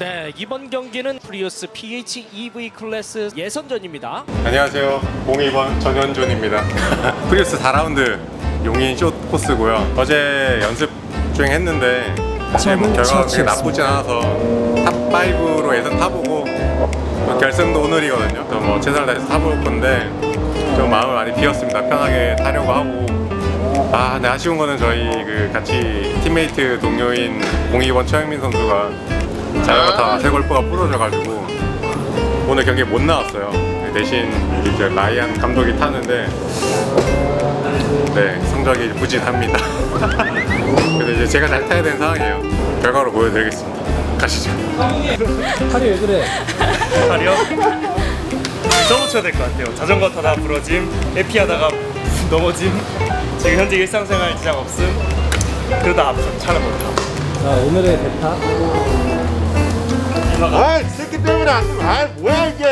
네, 이번 경기는 프리우스 PHEV 클래스 예선전입니다. 안녕하세요. 02번 전현준입니다. 프리우스 4라운드 용인 쇼 코스고요. 어제 연습 주행했는데 사실 뭐 결과가 그렇게 나쁘진 않아서 탑5로 예선 타보고 또 결승도 오늘이거든요. 그래서 뭐 최선을 다해서 타볼 건데 좀 마음을 많이 비웠습니다. 편하게 타려고 하고 아, 근데 아쉬운 거는 저희 그 같이 팀메이트 동료인 02번 최영민 선수가 자전거 타새 골프가 부러져가지고 오늘 경기에 못 나왔어요. 대신 이제 라이안 감독이 타는데 네 성적이 부진합니다. 그래서 이제 제가 잘 타야 되는 상황이에요. 결과로 보여드리겠습니다. 가시죠. 팔이 왜 그래? 다리요? 써붙여야 될 것 같아요. 자전거 타다 부러짐, 에피하다가 넘어짐, 지금 현재 일상생활 지장 없음, 그러다 앞서 차를 못 타. 자, 오늘의 대타. 아, 이 새끼 때문에 안 돼. 아, 뭐야 이게?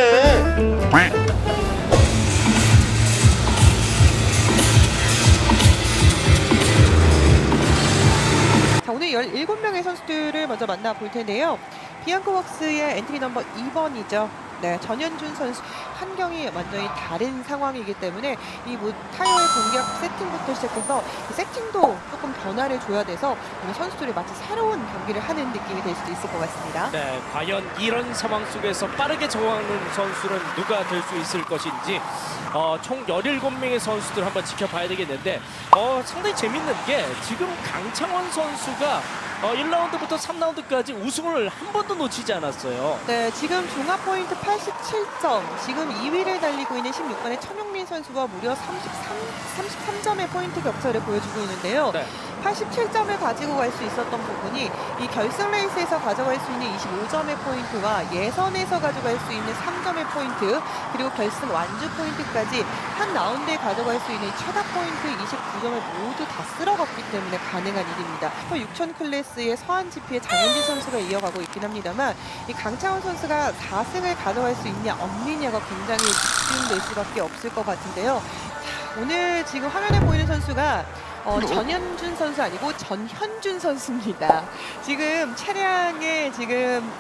자, 오늘 17명의 선수들을 먼저 만나볼 텐데요. 비앙코웍스의 엔트리 넘버 2번이죠. 네, 전현준 선수 환경이 완전히 다른 상황이기 때문에 이 뭐 타이어의 공격 세팅부터 시작해서 이 세팅도 조금 변화를 줘야 돼서 선수들이 마치 새로운 경기를 하는 느낌이 될 수도 있을 것 같습니다. 네, 과연 이런 상황 속에서 빠르게 적응하는 선수는 누가 될 수 있을 것인지 어, 총 17명의 선수들 한번 지켜봐야 되겠는데 어, 상당히 재밌는 게 지금 강창원 선수가 어, 1라운드부터 3라운드까지 우승을 한 번도 놓치지 않았어요. 네, 지금 종합 포인트 87점, 지금 2위를 달리고 있는 16번의 천용민 선수가 무려 33, 33점의 포인트 격차를 보여주고 있는데요. 네. 87점을 가지고 갈 수 있었던 부분이 이 결승 레이스에서 가져갈 수 있는 25점의 포인트와 예선에서 가져갈 수 있는 3점의 포인트 그리고 결승 완주 포인트까지 한 라운드에 가져갈 수 있는 최다 포인트 29점을 모두 다 쓸어갔기 때문에 가능한 일입니다. 6천 클래스의 서한 지피의 장현진 선수가 이어가고 있긴 합니다만 이 강창원 선수가 4승을 가져갈 수 있냐 없느냐가 굉장히 집중될 수밖에 없을 것 같은데요. 자, 오늘 지금 화면에 보이는 선수가 어, 전현준 선수 아니고 전현준 선수입니다. 지금 차량에 지금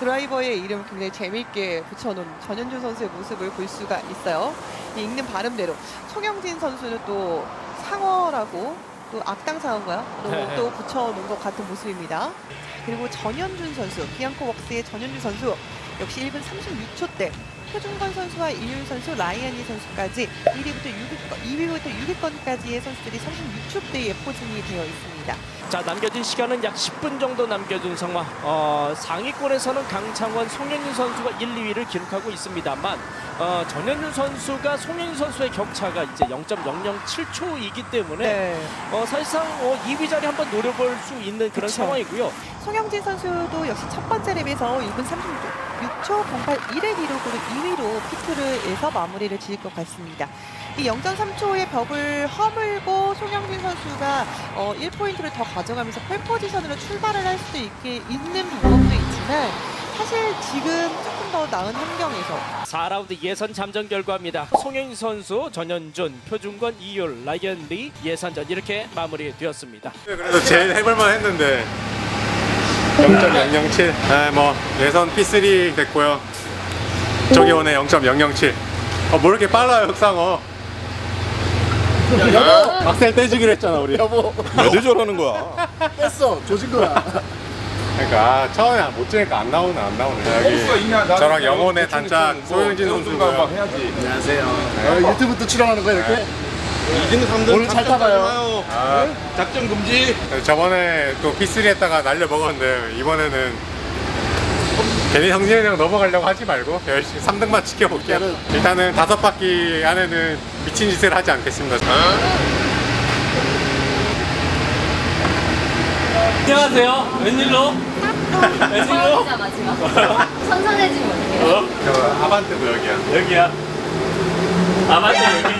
드라이버의 이름 굉장히 재미있게 붙여놓은 전현준 선수의 모습을 볼 수가 있어요. 이 읽는 발음대로 송영진 선수는 또 상어라고 또 악당 상어인가요? 또, 네. 또 붙여놓은 것 같은 모습입니다. 그리고 전현준 선수, 비앙코 웍스의 전현준 선수 역시 1분 36초 대 표준건 선수와 이윤 선수, 라이아니 선수까지 1위부터 6위권, 2위부터 6위권까지의 선수들이 36초대에 포진이 되어 있습니다. 자 남겨진 시간은 약 10분 정도 남겨둔 상황 어, 상위권에서는 강창원, 송현준 선수가 1, 2위를 기록하고 있습니다만 어, 전현준 선수가 송현준 선수의 격차가 이제 0.007초이기 때문에 네. 어, 사실상 어, 2위 자리 한번 노려볼 수 있는 그런 그쵸. 상황이고요 송영진 선수도 역시 첫 번째 랩에서 1분 36초 081의 기록으로 2위로 피트를 해서 마무리를 지을 것 같습니다. 이 0.3초의 벽을 허물고 송영진 선수가 어, 1포인트를 더 가져가면서 펄 포지션으로 출발을 할 수도 있게, 있는 방법도 있지만 사실 지금 조금 더 나은 환경에서 4라운드 예선 잠정 결과입니다 송현준 선수, 전현준, 표준권, 이율, 라이언 리 예선전 이렇게 마무리되었습니다 그래서 제일 해볼만 했는데 0.007. 아, 뭐 예선 P3 됐고요. 저기 오네 0.007. 어, 뭐 이렇게 빨라요 흑상어. 여보. 박셀 떼주기로 했잖아 우리. 여보. 왜들 저러는 거야? 뺐어, 조진 거야. 그러니까 아, 처음에 못 찍으니까 안 나오네 안 나오네. 여기 저랑 영혼의 단짝 소영진 선수고요. 안녕하세요. 아, 유튜브 또 출연하는 거야 이렇게? 2등, 3등 오늘 잘 타봐요. 아, 작전 금지. 저번에 또 P3 했다가 날려 먹었는데 이번에는 괜히 성진이랑 넘어가려고 하지 말고 열심히 3등만 지켜볼게요. 일단은 다섯 바퀴 안에는 미친 짓을 하지 않겠습니다. 안녕하세요 웬일로? 웬일로? 마지막. 선선해지면 어떡해요? 저 아반떼도 여기야. 여기야 아마도 여기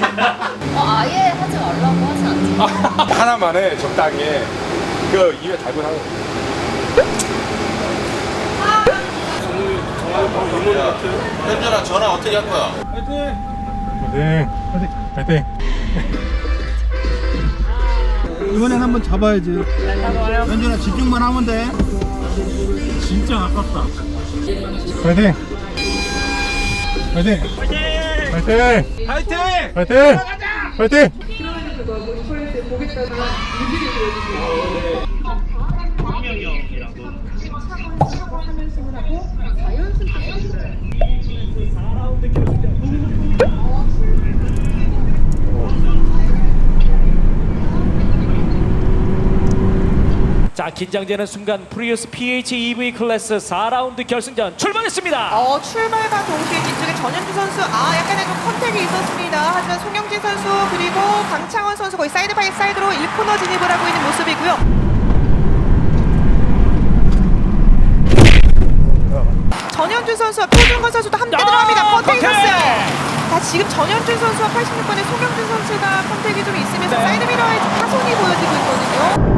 어, 아예 하지 말라고 하진 않지. 하나만 해, 적당히 해. 그 입에 달고 하는 현준아 전화 어떻게 할 거야? 파이팅! 파이팅! 파이팅! 이번엔 한번 잡아야지. 현준아 집중만 하면 돼. 진짜 아깝다. 파이팅! 파이팅! 파이팅! 파이팅! 파이팅! 파이팅! 자 긴장되는 순간 프리우스 PHEV 클래스 4라운드 결승전 출발했습니다. 어, 출발과 동시에 뒤쪽에 전현주 선수 아 약간의 좀 컨택이 있었습니다. 하지만 송영진 선수 그리고 강창원 선수 거의 사이드 바이 사이드로 1코너 진입을 하고 있는 모습이고요. 전현준 선수와 표준건 선수도 함께 아, 들어갑니다. 컨택이 컨택! 있었어요. 자 지금 전현준 선수와 86번의 송영준 선수가 컨택이 좀 있으면서 네. 사이드 미러에 좀 파손이 보여지고 있거든요.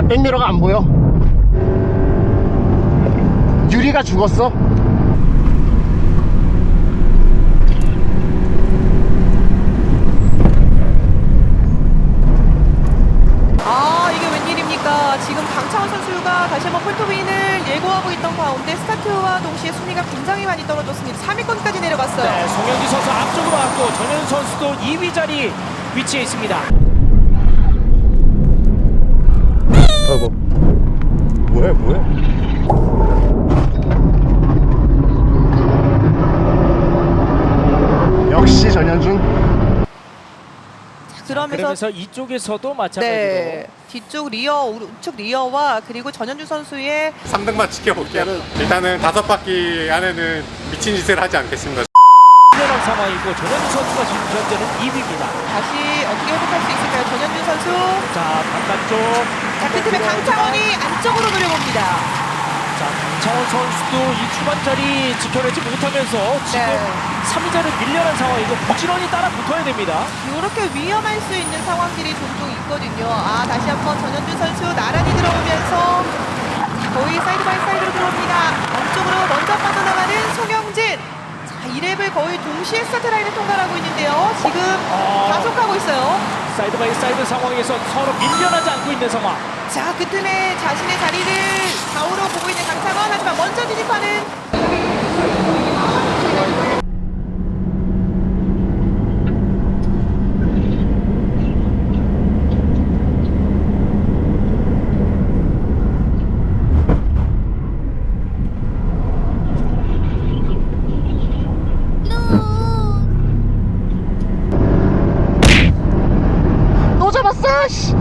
나 백미러가 안 보여. 유리가 죽었어. 아 이게 웬일입니까? 지금 강창원 선수가 다시 한번 폴토빈을 예고하고 있던 가운데 스타트와 동시에 순위가 굉장히 많이 떨어졌습니다. 3위권까지 내려갔어요. 네, 송영기 선수 앞쪽으로 왔고 전현 선수도 2위 자리 위치해 있습니다. 아이고. 뭐해 뭐해? 역시 전현준. 그러면서 그러면서 이쪽에서도 마찬가지로 네 뒤쪽 리어 우측 리어와 그리고 전현주 선수의 3등만 지켜볼게요. 일단은 다섯 바퀴 안에는 미친 짓을 하지 않겠습니다 훈련한 상황이고 전현 선수가 지금 현재는 2위입니다. 다시 어떻게 회복할 수 있을까요? 전현주 선수. 자 바깥쪽 자, 그 틈에 강창원이 안쪽으로 노려봅니다. 자 강창원 선수도 이 초반 자리 지켜내지 못하면서 지금 네. 3위 자를 밀려난 상황이고 부지런히 따라 붙어야 됩니다. 이렇게 위험할 수 있는 상황들이 종종 있거든요. 아 다시 한번 전현주 선수 나란히 들어오면서 거의 사이드 바이 사이드로 들어옵니다. 안쪽으로 먼저 빠져나가는 송영진. 자 2랩을 거의 동시에 스타트 라인을 통과하고 있는데요. 지금 아. 가속하고 있어요. 사이드 바이 사이드 상황에서 서로 밀려나지 않고 있는 상황. 자, 그 틈에 자신의 자리를 좌우로 보고 있는 강창원 하지만 먼저 진입하는 또 잡았어. 씨.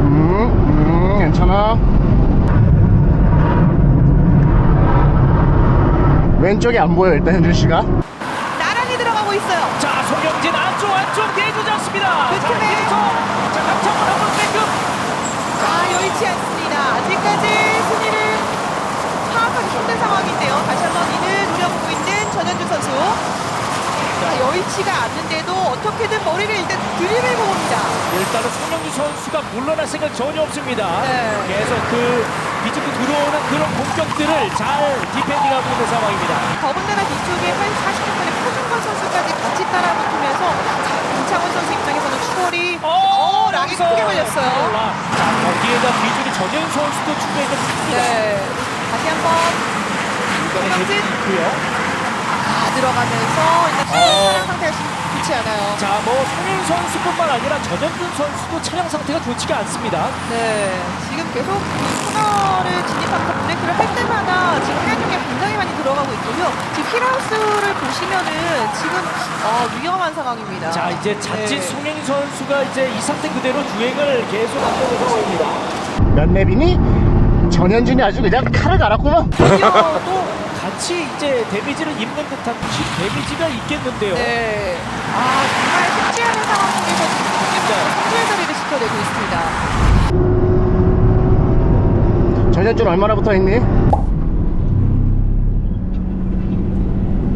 음, 음, 괜찮아. 왼쪽이 안 보여 일단 현준 씨가. 나란히 들어가고 있어요. 자 송영진 안쪽 안쪽 내주지 않습니다. 그자 틈에. 자 강창원 한번 빼급. 자, 여의치 않습니다. 아직까지 순위를 파악하기 힘든 상황인데요. 다시 한번 이를 노려보고 있는 전현주 선수. 자, 여의치가 않는데도 어떻게든 머리를 일단 들이밀고 봅니다. 일단은 송영주 선수가 물러날 생각 전혀 없습니다. 네. 계속 그 뒤쪽으로 들어오는 그런 공격들을 잘 디펜딩하고 있는 상황입니다. 더군다나 뒤쪽에 한 40분의 표준권 선수까지 같이 따라붙으면서 자, 김창원 선수 입장에서는 추월이 어, 락이 여기서 크게 걸렸어요. 락. 자 거기에다 뒤쪽에 전현 선수도 추가해 좀 큽니다. 네. 다시 한번 송영진 있고요. 다 들어가면서 일단 차량 상태가 좋지 않아요. 자, 뭐 송현 선수뿐만 아니라 전현준 선수도 차량 상태가 좋지가 않습니다. 네, 지금 계속 이 코너를 진입하면서 브레이크를 할 때마다 지금 하얀 중에 굉장히 많이 들어가고 있고요. 지금 힐하우스를 보시면은 지금 어, 위험한 상황입니다. 자, 이제 자칫 네. 송현 선수가 이제 이 상태 그대로 주행을 계속 한다는 상황입니다. 몇 랩이니? 전현준이 아주 그냥 칼을 갈았구만. 드디어도 같이 이제 데미지를 입는 듯한 지 데미지가 있겠는데요. 네. 아, 정말 쉽지 않은 상황 속에서 선수의 자리를 지켜내고 있습니다. 전현준 얼마나 붙어 있니?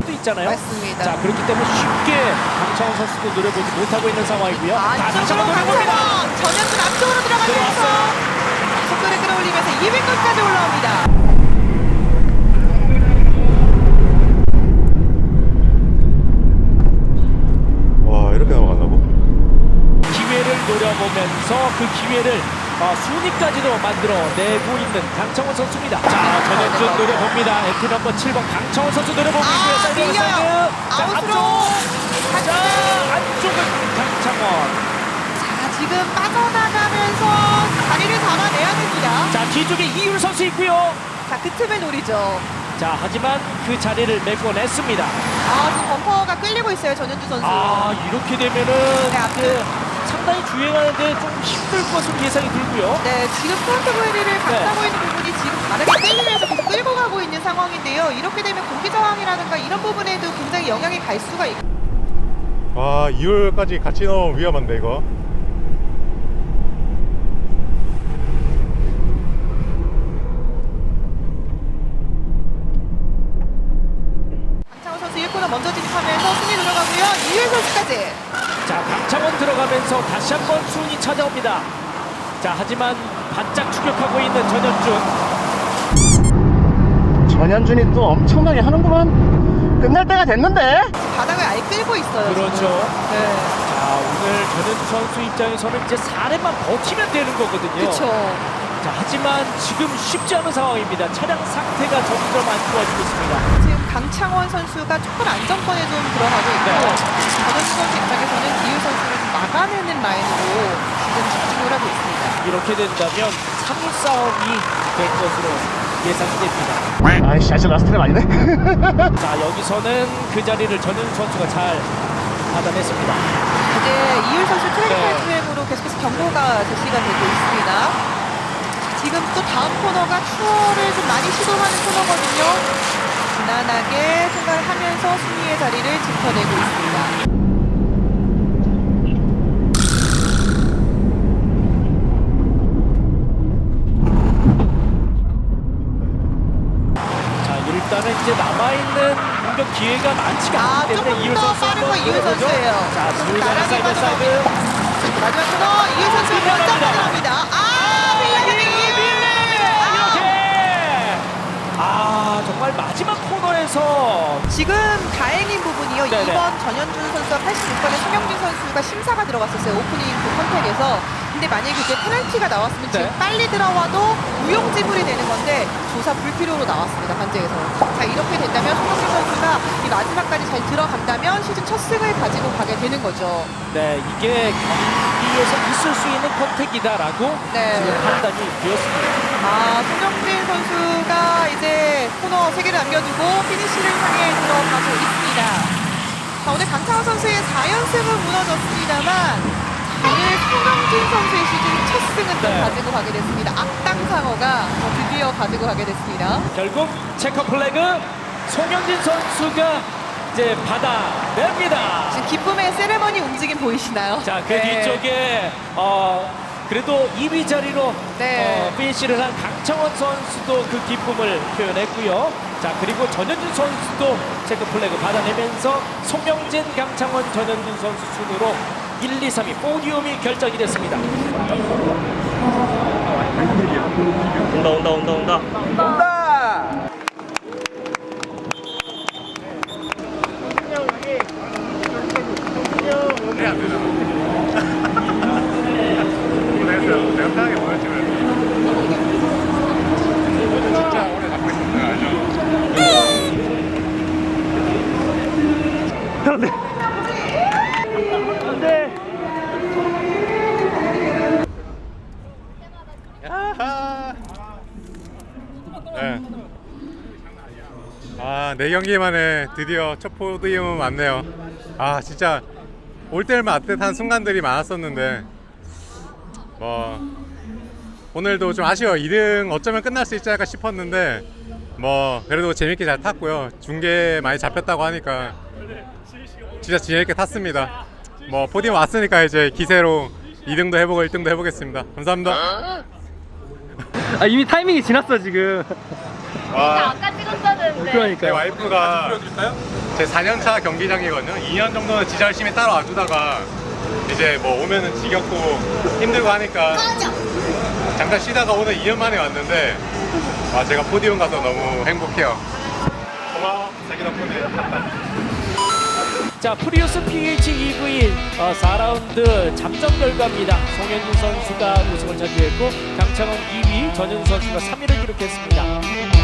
또 있잖아요. 맞습니다. 자, 그렇기 때문에 쉽게 강창원 선수도 노려보지 못하고 있는 상황이고요. 안쪽으로 노려봅니다. 강창원! 전현준 앞쪽으로 들어가면서. 속도를 끌어올리면서 200끝까지 올라옵니다. 하면서 그 기회를 어, 순위까지도 만들어내고 있는 강창원 선수입니다. 자, 전현준 노려봅니다. 엔트 넘버 7번 강창원 선수 노려보고 있고요. 아, 사이드 밀려요. 사이드. 자, 아웃으로. 앞쪽. 자, 안쪽은 강창원. 자, 지금 빠져나가면서 자리를 잡아내야 됩니다. 자, 뒤쪽에 이율 선수 있고요. 자, 그 틈에 노리죠. 자, 하지만 그 자리를 메꿔냈습니다. 아, 지금 범퍼가 끌리고 있어요, 전현주 선수. 아, 이렇게 되면은 네, 앞에. 이제 상당히 주행하는데 좀 힘들 것으로 예상이 들고요. 네, 지금 프론트 보이리를 감싸고 있는 부분이 지금 바닥에 끌리면서 계속 끌고 가고 있는 상황인데요. 이렇게 되면 공기 저항이라든가 이런 부분에도 굉장히 영향이 갈 수가 있고. 와 2월까지 같이 넣으면 위험한데 이거 강창호 선수 1코너 먼저 진입하면서 순위 이윤 선수까지. 자, 강창원 들어가면서 다시 한번 순위 찾아옵니다. 자, 하지만 바짝 추격하고 있는 전현준. 전현준이 또 엄청나게 하는구만. 끝날 때가 됐는데. 바닥을 아예 끌고 있어요. 그렇죠. 네. 자, 오늘 전현준 선수 입장에서는 이제 4렘만 버티면 되는 거거든요. 그렇죠. 자, 하지만 지금 쉽지 않은 상황입니다. 차량 상태가 점점 안 좋아지고 있습니다. 강창원 선수가 조금 안정권에 좀 들어가고 있고 네. 전현주 선수 입장에서는 이윤 선수를 좀 막아내는 라인으로 지금 집중을 하고 있습니다. 이렇게 된다면 3위 싸움이 될 것으로 예상이 됩니다. 아이씨, 아직 라스트랩 아니네. 자, 여기서는 그 자리를 전현준 선수가 잘 받아냈습니다. 이제 이윤 선수 트랙 네. 타임으로 계속해서 경고가 제시가 되고 있습니다. 지금 또 다음 코너가 추월을 좀 많이 시도하는 코너거든요. 무난하게 생각을 하면서 순위의 자리를 지켜내고 있습니다. 자, 일단은 이제 남아있는 공격 기회가 많지가 아, 않기 때문에 조금 이윤 더 선수 빠른 거 한번 이윤 노려보죠. 선수예요. 자, 조금 둘다 나란히 사이드. 마지막 코너 이윤 선수 먼저. 빠져나옵니다. 아, 빌리빌리 아, 이렇게! 아, 정말 마지막 코너에서 지금 다행인 부분이요. 네네. 2번 전현준 선수와 86번의 송영진 선수가 심사가 들어갔었어요. 오프닝 그 컨택에서. 근데 만약에 그게 페널티가 나왔으면 지금 네. 빨리 들어와도 무용지물이 되는 건데 조사 불필요로 나왔습니다. 관제에서. 자 이렇게 된다면 송영진 선수가 이 마지막까지 잘 들어간다면 시즌 첫 승을 가지고 가게 되는 거죠. 네, 이게 경기에서 있을 수 있는 컨택이다라고 네. 지금 판단이 되었습니다. 아, 송영진 선수가 코너 3개를 남겨두고 피니쉬를 향해 들어가고 있습니다. 자, 오늘 강창호 선수의 4연승은 무너졌습니다만 오늘 송영진 선수의 시즌 첫 승은 또 네. 가지고 가게 됐습니다. 악당상어가 드디어 가지고 가게 됐습니다. 결국 체커 플래그 송영진 선수가 이제 받아냅니다. 지금 기쁨의 세레머니 움직임 보이시나요? 자, 그 네. 뒤쪽에 어 그래도 2위 자리로 네. 어, 피니시를 한 강창원 선수도 그 기쁨을 표현했고요. 자, 그리고 전현준 선수도 체크 플래그 받아내면서 송영진, 강창원, 전현준 선수 순으로 1, 2, 3위 포디움이 결정이 됐습니다. 온다 온다 온다 온다. 고 생했어요 내가 편하게 보여주면 진짜 오래 잡고 있었어요 알죠? 네. 아, 네 경기 만에 드디어 첫 포디움은 왔네요. 아, 진짜 올 때만 아뜻한 순간들이 많았었는데 뭐 오늘도 좀 아쉬워. 2등 어쩌면 끝날 수 있지 않을까 싶었는데 뭐 그래도 재밌게 잘 탔고요. 중계 많이 잡혔다고 하니까 진짜 재밌게 탔습니다. 뭐 포디움 왔으니까 이제 기세로 2등도 해보고 1등도 해보겠습니다. 감사합니다. 아 이미 타이밍이 지났어 지금. 와. 아까 찍었었는데. 제 그러니까요. 와이프가 제 4년차 경기장이거든요. 2년 정도는 진짜 열심히 따라와 주다가 이제 뭐 오면은 지겹고 힘들고 하니까 잠깐 쉬다가 오늘 2년 만에 왔는데 와 제가 포디움 가서 너무 행복해요. 고마워. 자기 덕분에. 자, 프리우스 PHEV 어, 4라운드 잠정 결과입니다. 송현준 선수가 우승을 차지했고 강창원 2위, 전현수 선수가 3위를 기록했습니다.